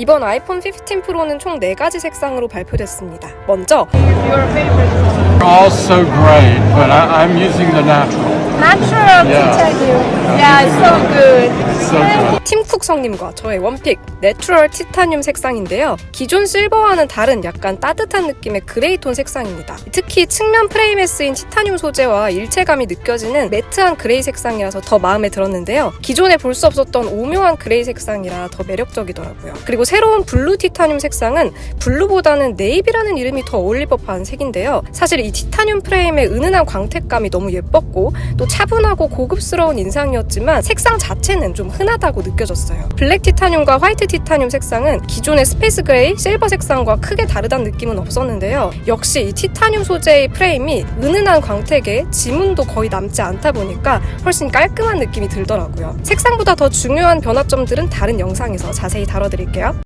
이번 아이폰 15 프로는 총 4가지 색상으로 발표됐습니다. 먼저 all so great, but I, I'm using the natural. Natural Yeah. Yeah, it's so good. So good. 팀쿡 성님과 저의 원픽 내추럴 티타늄 색상인데요. 기존 실버와는 다른 약간 따뜻한 느낌의 그레이톤 색상입니다. 특히 측면 프레임에 쓰인 티타늄 소재와 일체감이 느껴지는 매트한 그레이 색상이라서 더 마음에 들었는데요. 기존에 볼 수 없었던 오묘한 그레이 색상이라 더 매력적이더라고요. 그리고 새로운 블루 티타늄 색상은 블루보다는 네이비라는 이름이 더 어울릴 법한 색인데요. 사실 이 티타늄 프레임의 은은한 광택감이 너무 예뻤고 또 차분하고 고급스러운 인 상이었지만 색상 자체는 좀 흔하다고 느껴졌어요. 블랙 티타늄과 화이트 티타늄 색상은 기존의 스페이스 그레이, 실버 색상과 크게 다르다는 느낌은 없었는데요. 역시 이 티타늄 소재의 프레임이 은은한 광택에 지문도 거의 남지 않다 보니까 훨씬 깔끔한 느낌이 들더라고요. 색상보다 더 중요한 변화점들은 다른 영상에서 자세히 다뤄드릴게요.